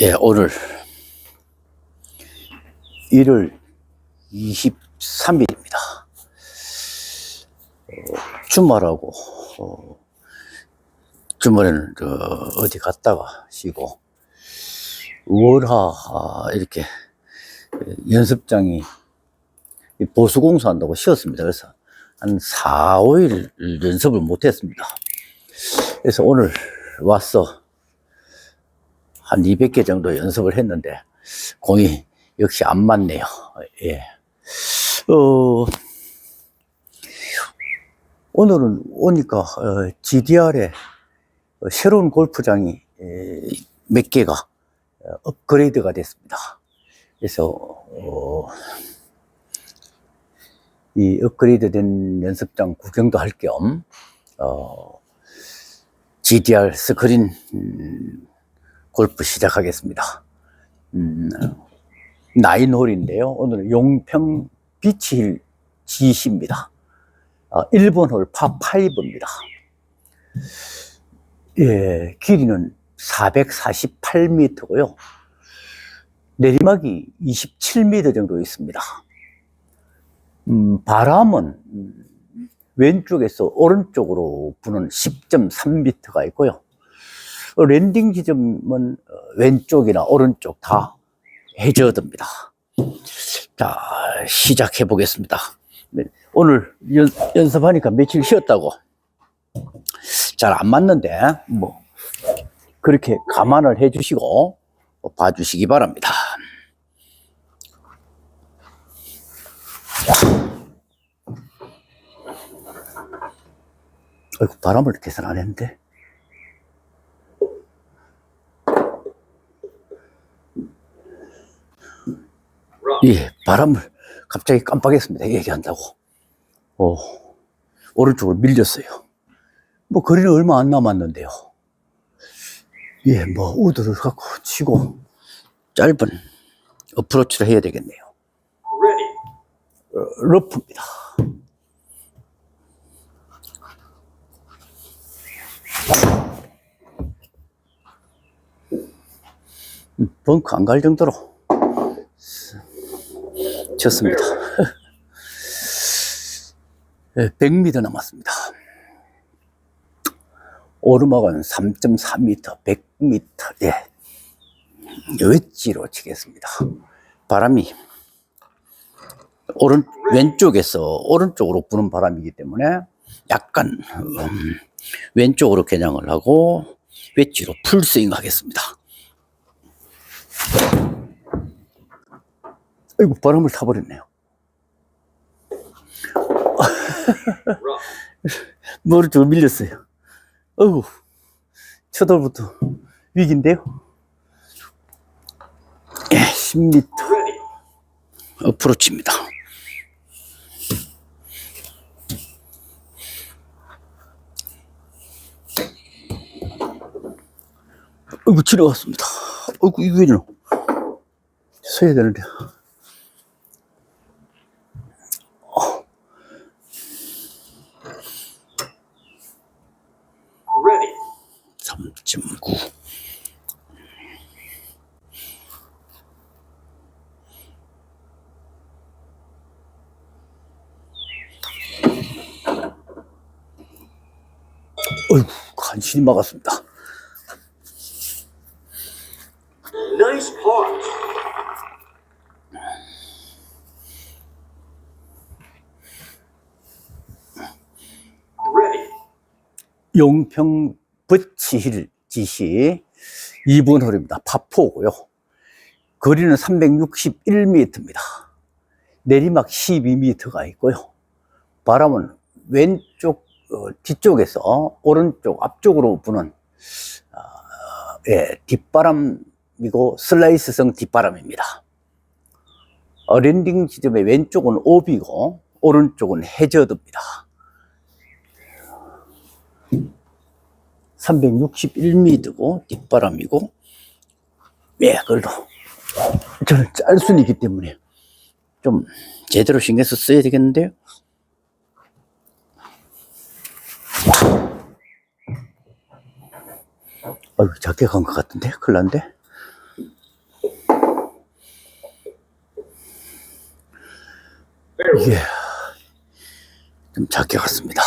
예, 오늘 1월 23일입니다. 주말하고, 어, 주말에는 저 어디 갔다가 쉬고, 월하, 아, 이렇게 연습장이 이 보수 공사 한다고 쉬었습니다. 그래서 한 4, 5일 연습을 못했습니다. 그래서 오늘 와서 한 200개 정도 연습을 했는데 공이 역시 안 맞네요. 예. 어, 오늘은 오니까 어, GDR에 새로운 골프장이 에, 몇 개가 어, 업그레이드가 됐습니다. 그래서 어, 이 업그레이드된 연습장 구경도 할 겸 어, GDR 스크린 음, 골프 시작하겠습니다. 음, 나인홀인데요. 오늘은 용평 비치힐 GC입니다. 어, 1번 홀 파5입니다. 예, 길이는 448m고요. 내리막이 27m 정도 있습니다. 음, 바람은 음, 왼쪽에서 오른쪽으로 부는 10.3m가 있고요. 어, 랜딩 지점은 어, 왼쪽이나 오른쪽 다 해저드입니다. 자, 시작해 보겠습니다. 네, 오늘 연, 연습하니까 며칠 쉬었다고 잘 안 맞는데 뭐 그렇게 감안을 해 주시고 봐주시기 바랍니다. 아이고, 바람을 계산 안 했는데. 예, 바람을 갑자기 깜빡했습니다. 얘기한다고. 어, 오른쪽으로 밀렸어요. 뭐, 거리는 얼마 안 남았는데요. 예, 뭐, 우드를 갖고 치고, 짧은 어프로치를 해야 되겠네요. 어, 러프입니다. 음, 벙커 안갈 정도로 쳤습니다. 예, 100m 남았습니다. 오르막은 3.4m, 100m, 예. 웨지로 치겠습니다. 바람이 오른, 왼쪽에서 오른쪽으로 부는 바람이기 때문에 약간, 음, 왼쪽으로 겨냥을 하고, 웨지로 풀스윙 하겠습니다. 아이고, 바람을 타버렸네요. 머리 쪽 밀렸어요. 어우, 첫 돌부터 위기인데요. 예, 10m. 어프로치입니다. 아이고, 지나갔습니다. 아이고, 이거 왜이러 서야 되는데. 어. Ready. 3.9. 어이구, 간신히 막았습니다. Nice. 용평 버치힐 지시 2번 홀입니다. 파포고요. 거리는 361m입니다. 내리막 12m가 있고요. 바람은 왼쪽 어, 뒤쪽에서 오른쪽 앞쪽으로 부는 어, 예, 뒷바람이고 슬라이스성 뒷바람입니다. 어, 랜딩 지점의 왼쪽은 오비고 오른쪽은 해저드입니다. 361m고 뒷바람이고 매글로 저는 짤 수는 있기 때문에 좀 제대로 신경 써 써야 되겠는데요. 아유 작게 간 것 같은데? 큰일 난데? 네, 이게 좀 작게 갔습니다.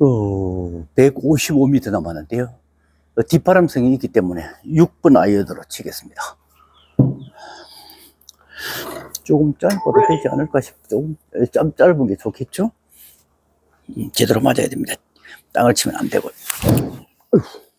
어, 155m 남았는데요. 어, 뒷바람성이 있기 때문에 6번 아이언으로 치겠습니다. 조금 짧아도 되지 않을까 싶, 조금 좀 짧은 게 좋겠죠? 음, 제대로 맞아야 됩니다. 땅을 치면 안 되고. 어휴.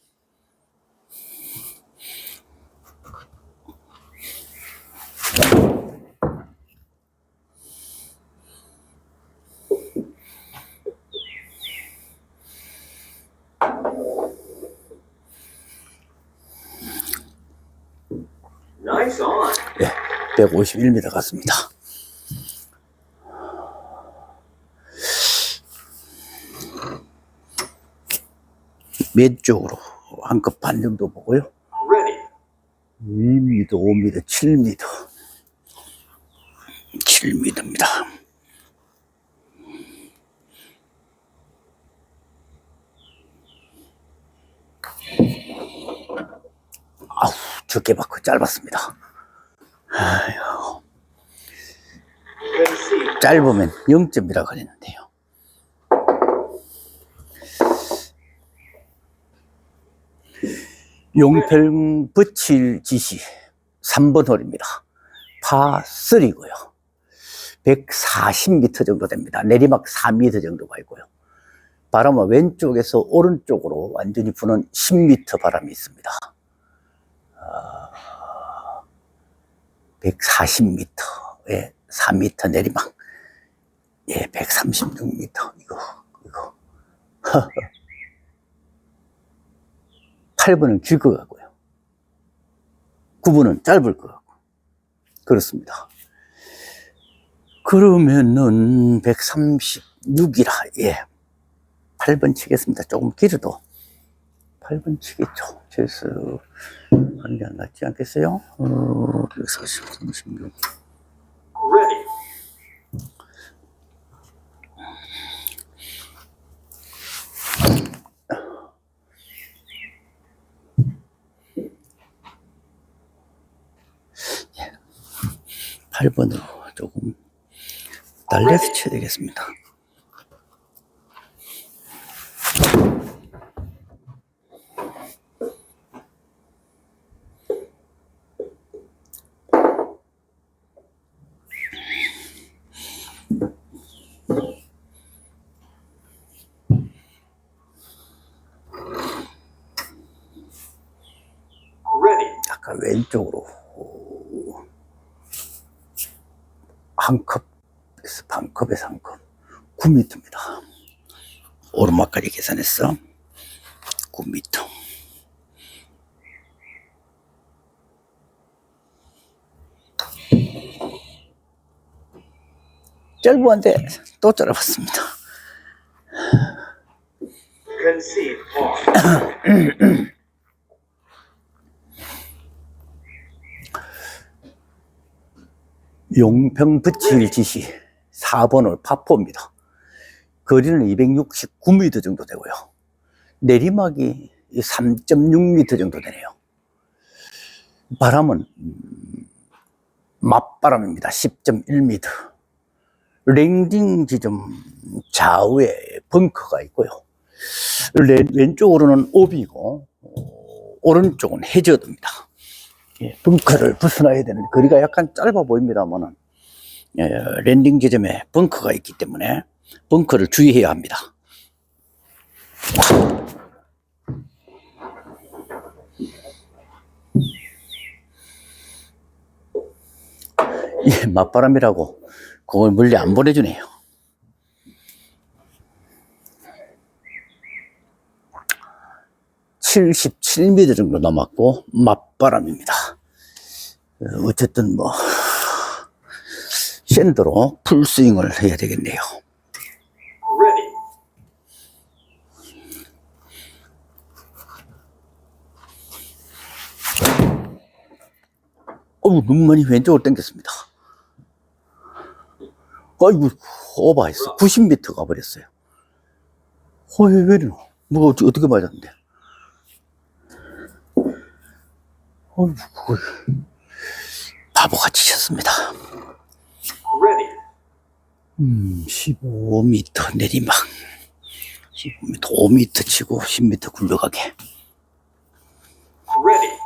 네, 151m 갔습니다. 왼쪽으로 한 컵 반 정도 보고요. Ready. 2m, 5m, 7m. 7m입니다. 아우, 적게 받고 짧았습니다. Concede. 짧으면 0점이라 그랬는데요. 용평 붙일 지시 3번 홀입니다. 파3고요. 140m 정도 됩니다. 내리막 4m 정도가 있고요. 바람은 왼쪽에서 오른쪽으로 완전히 부는 10m 바람이 있습니다. 140m, 예, 4m 내리막, 예, 136m, 이거, 이거. 8번은 길 것 같고요. 9번은 짧을 것 같고. 그렇습니다. 그러면은 136이라, 예. 8번 치겠습니다. 조금 길어도 8번 치겠죠. 그래서 하는 게안 낫지 않겠어요? 어, 140, 36. Ready. 팔번으로 조금 날려서 쳐야 되겠습니다. Ready. 약간 왼쪽으로 한 컵에서 반 컵에서 한 컵. 9m입니다. 오르막까지 계산했어. 9m. 짧은데 또 짧았습니다. 용평 붙일 지시 4번을 파포입니다. 거리는 269m 정도 되고요. 내리막이 3.6m 정도 되네요. 바람은 음, 맞바람입니다. 10.1m. 랜딩 지점 좌우에 벙커가 있고요. 레- 왼쪽으로는 오비고 어, 오른쪽은 해저드입니다. 예, 벙커를 벗어나야 되는 거리가 약간 짧아 보입니다만은 예, 랜딩 지점에 벙커가 있기 때문에 벙커를 주의해야 합니다. 예, 맞바람이라고 그걸 멀리 안 보내주네요. (77m) 정도 남았고 맞바람입니다. 어, 어쨌든 뭐 샌드로 풀스윙을 해야 되겠네요. 어우, 많이 왼쪽으로 당겼습니다. 아이고, 오버했어. 90m 가버렸어요. 어, 왜, 왜 이러노? 뭐, 어떻게 맞았는데? 어이구, 그걸. 바보같이 쳤습니다. 음, 15m 내리막. 15m, 5m 치고 10m 굴러가게. Ready.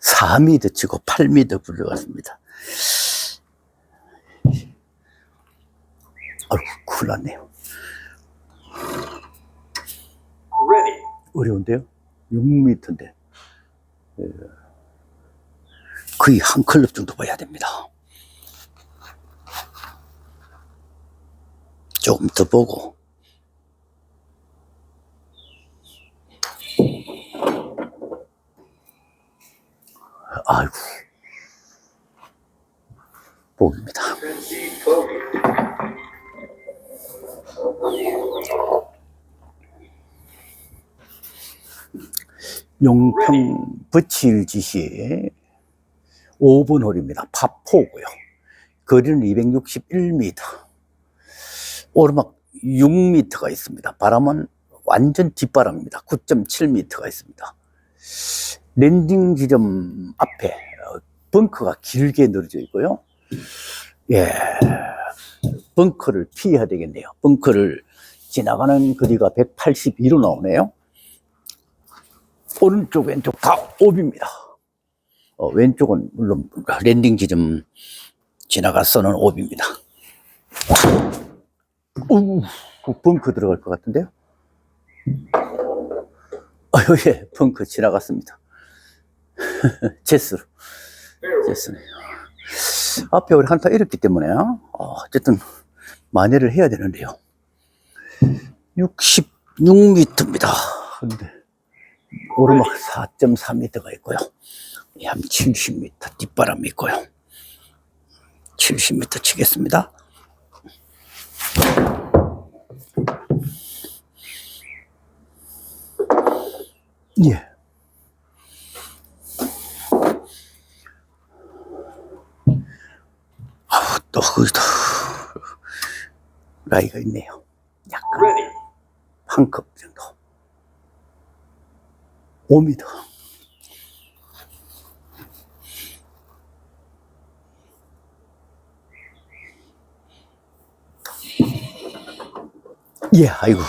사 m 치고 8m 굴러갔습니다. 아이고, 큰일 났네요. Ready. 어려운데요? 6m인데. 예. 거의 한 클럽 정도 봐야 됩니다. 조금 더 보고. 아이고. 복입니다. 용평 버칠 지시 5번 홀입니다. 파포고요. 거리는 261m. 오르막 6m가 있습니다. 바람은 완전 뒷바람입니다. 9.7m가 있습니다. 랜딩 지점 앞에 어, 벙커가 길게 늘어져 있고요. 예. 벙커를 피해야 되겠네요. 벙커를 지나가는 거리가 182로 나오네요. 오른쪽 왼쪽 다 옵입니다. 어, 왼쪽은 물론 랜딩 지점 지나가서는 옵입니다. 오, 벙커 들어갈 것 같은데요? 어, 예, 벙커 지나갔습니다. 제스로. 제스네요. 앞에 우리 한타 잃었기 때문에, 어, 어쨌든, 만회를 해야 되는데요. 66m입니다. 근데, 오르막 4.3m가 있고요. 한 70m 뒷바람이 있고요. 70m 치겠습니다. 예. 아우, 또, 거기도, 라이가 있네요. 약간. 한 컵 정도. 5m. 예, 아이고.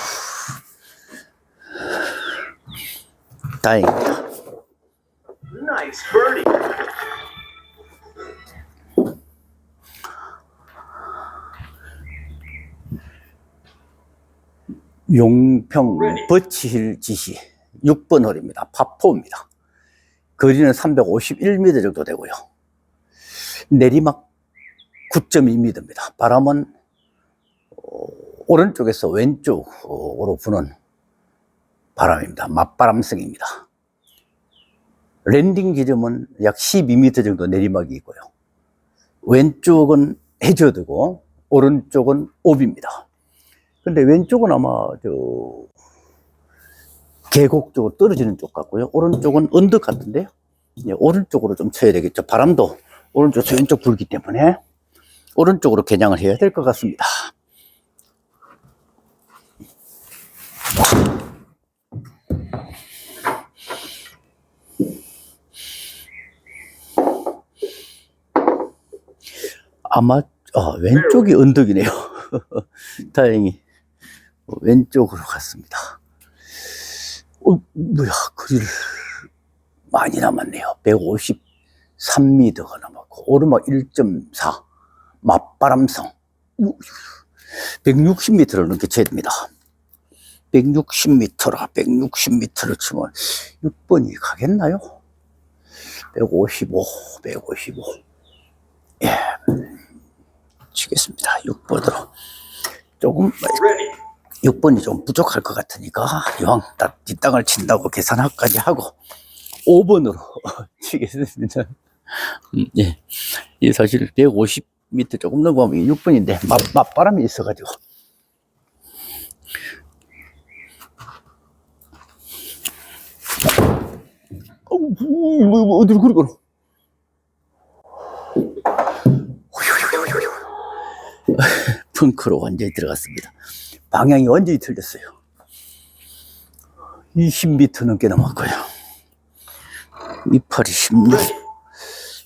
다행입니다. 용평 버치힐 지시 6번 홀입니다. 파포입니다. 거리는 351m 정도 되고요. 내리막 9.2m입니다. 바람은 어, 오른쪽에서 왼쪽으로 부는 바람입니다. 맞바람성입니다. 랜딩 지점은 약 12m 정도 내리막이 있고요. 왼쪽은 해저드고 오른쪽은 옵입니다. 근데 왼쪽은 아마 저 계곡 쪽으로 떨어지는 쪽 같고요. 오른쪽은 언덕 같은데요. 예, 오른쪽으로 좀 쳐야 되겠죠. 바람도 오른쪽에서 왼쪽 불기 때문에 오른쪽으로 겨냥을 해야 될 것 같습니다. 아마 아, 왼쪽이 언덕이네요. 다행히 왼쪽으로 갔습니다. 어, 뭐야, 거리를 많이 남았네요. 153m가 남았고, 오르막 1.4, 맞바람성 160m를 넘게 쳐야 됩니다. 160m라, 160m를 치면 6번이 가겠나요? 155, 155. 예, 치겠습니다. 6번으로. 조금 Ready. 6번이 좀 부족할 것 같으니까 이왕 딱 뒷땅을 친다고 계산까지 하고 5번으로 치겠습니다. 음, 예. 이 사실 150m 조금 넘어가면 6번인데 맞, 맞바람이 있어가지고 뭐, 뭐, 어디로 그리 걸어 펑크로 완전히 들어갔습니다. 방향이 완전히 틀렸어요. 20m 넘게 넘었고요. 이팔이 16,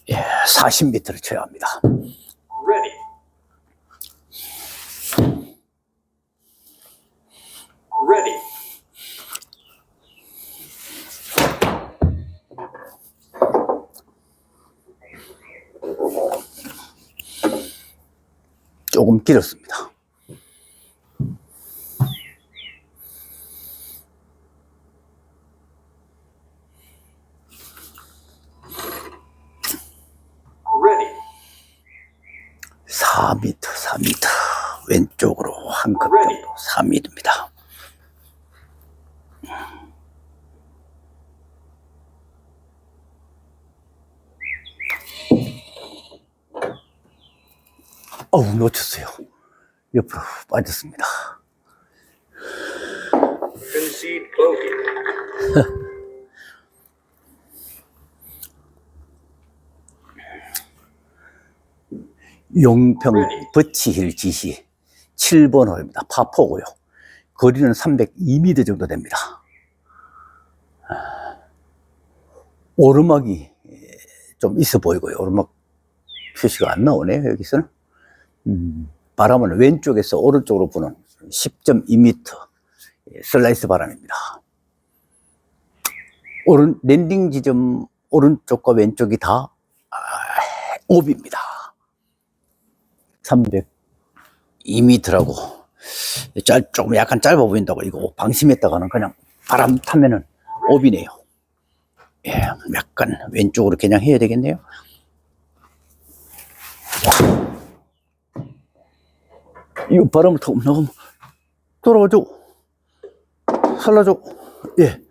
예, 40m를 쳐야 합니다. Ready. Ready. 조금 길었습니다. Ready. 4m, 4m. 왼쪽으로 한 컵 정도 4m입니다. 어우, 놓쳤어요. 옆으로 빠졌습니다. 용평 버치힐 지시 7번 호입니다. 파포고요. 거리는 302m 정도 됩니다. 아, 오르막이 좀 있어 보이고요. 오르막 표시가 안 나오네요. 여기서는. 음, 바람은 왼쪽에서 오른쪽으로 부는 10.2m 슬라이스 바람입니다. 오른 랜딩 지점 오른쪽과 왼쪽이 다 아, 옵입니다. 302m라고 짧, 조금 약간 짧아 보인다고 이거 방심했다가는 그냥 바람 타면은 옵이네요. 예, 약간 왼쪽으로 그냥 해야 되겠네요. 이거 바람을 타고 나가면 돌아와줘. 살라줘. 예.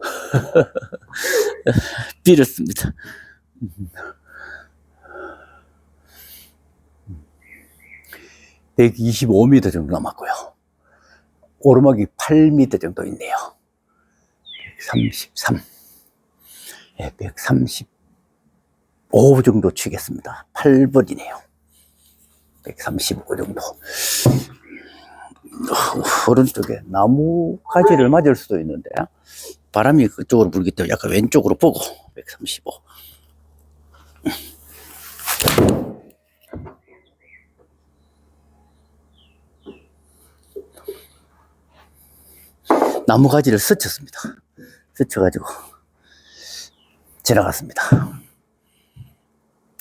빌었습니다. 125m 정도 남았고요. 오르막이 8m 정도 있네요. 133. 예, 135 정도 치겠습니다. 8번이네요. 135 정도. 어, 오른쪽에 나무 가지를 맞을 수도 있는데, 바람이 그쪽으로 불기 때문에 약간 왼쪽으로 보고, 135. 나무 가지를 스쳤습니다. 스쳐가지고 지나갔습니다.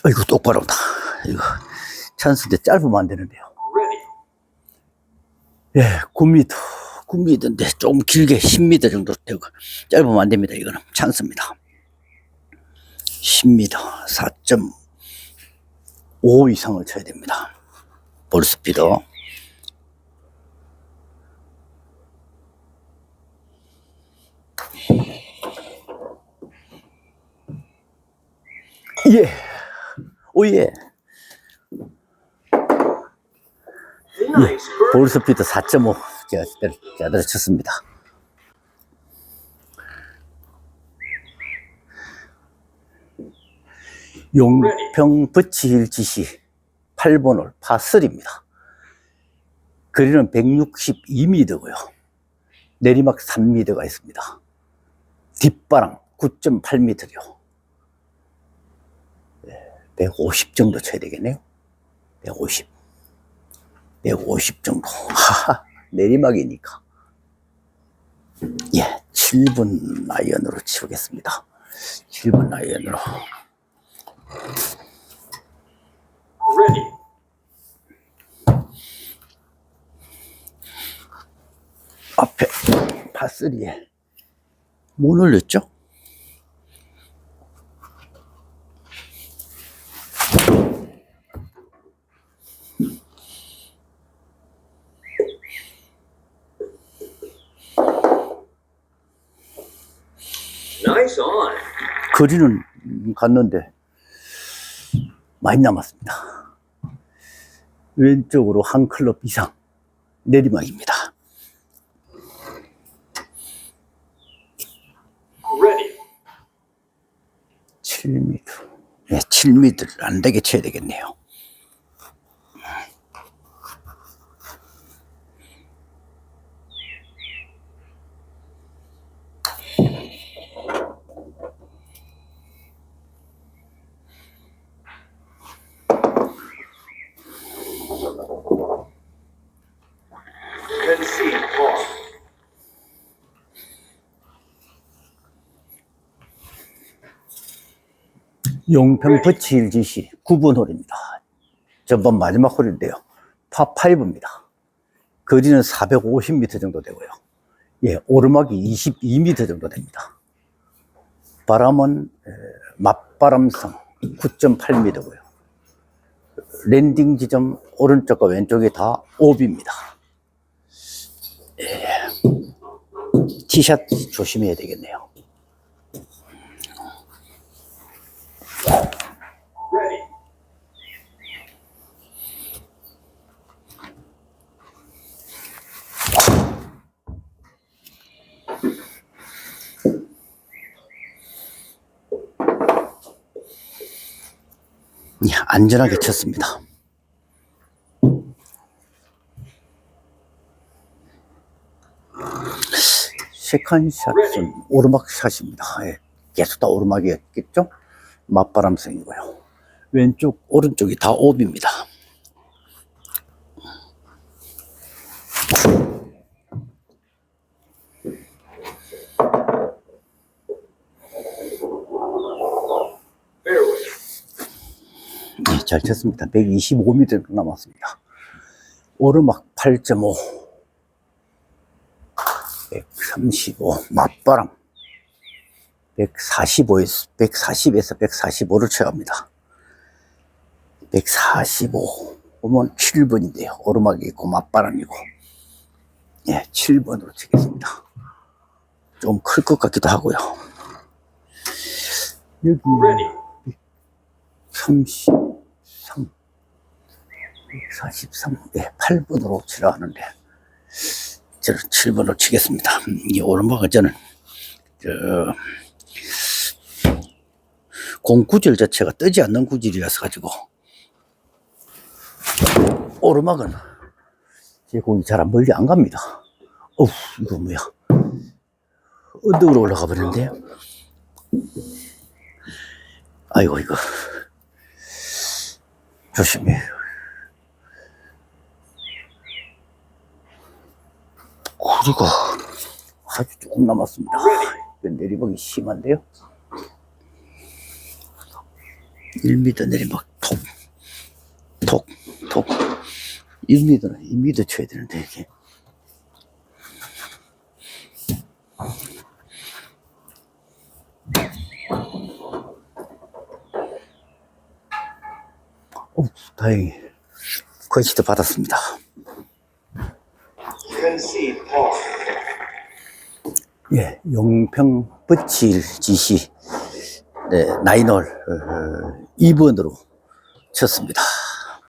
이거 똑바로 온다. 이거 찬스인데 짧으면 안 되는데요. 예, 9m, 9m인데 조금 길게 10m 정도 되고 짧으면 안 됩니다. 이거는 찬스입니다. 10m, 4.5 이상을 쳐야 됩니다. 볼 스피드. 예, 오예. Birdie. 볼 스피드 4.5 제가 제대로, 쳤습니다. 용평 버치힐 지시 8번 홀 파3입니다. 거리는 162m고요. 내리막 3m가 있습니다. 뒷바람 9.8m요. 150 정도 쳐야 되겠네요. 150. 150 정도. 하하, 내리막이니까. 예, 7분 아이언으로 치우겠습니다. 7분 아이언으로. 앞에 파3에 못 올렸죠? 거리는 갔는데 많이 남았습니다. 왼쪽으로 한 클럽 이상 내리막입니다. Ready. 7m. 네, 7m를 안 되게 쳐야 되겠네요. 용평 버치힐 지시 9번 홀입니다. 전반 마지막 홀인데요. 파5입니다. 거리는 450m 정도 되고요. 예, 오르막이 22m 정도 됩니다. 바람은 에, 맞바람성 9.8m고요. 랜딩 지점 오른쪽과 왼쪽이 다 오비입니다. 예, 티샷 조심해야 되겠네요. Ready. 예, 안전하게 쳤습니다. 세컨샷은 오르막 샷입니다. 예, 계속 다 오르막이었겠죠? 맞바람성이고요. 왼쪽, 오른쪽이 다 옵입니다. 잘 쳤습니다. 125m 남았습니다. 오르막 8.5, 135, 맞바람 145에서 140에서 145를 쳐갑니다. 145 보면 7번인데요. 오르막이 있고 맞바람이고, 예, 7번으로 치겠습니다. 좀 클 것 같기도 하고요. 여기 Ready. 33, 143, 예, 8번으로 치라 하는데, 저는 7번으로 치겠습니다. 음, 이 오른방은 저는, 저, 공구절 자체가 뜨지 않는 구질이라서 가지고, 오르막은 제 공이 잘 안 멀리 안 갑니다. 어우, 이거 뭐야. 언덕으로 올라가 버렸는데요. 아이고, 이거. 조심해. 거리가 아주 조금 남았습니다. 내리막이 심한데요? 1m 내리 막 톡, 톡, 톡. 1m는 2m 쳐야 되는데, 이게. 어, 다행히 컨시드 받았습니다. 예, 용평 버칠 지시 네, 나인홀 어, 2번으로 쳤습니다.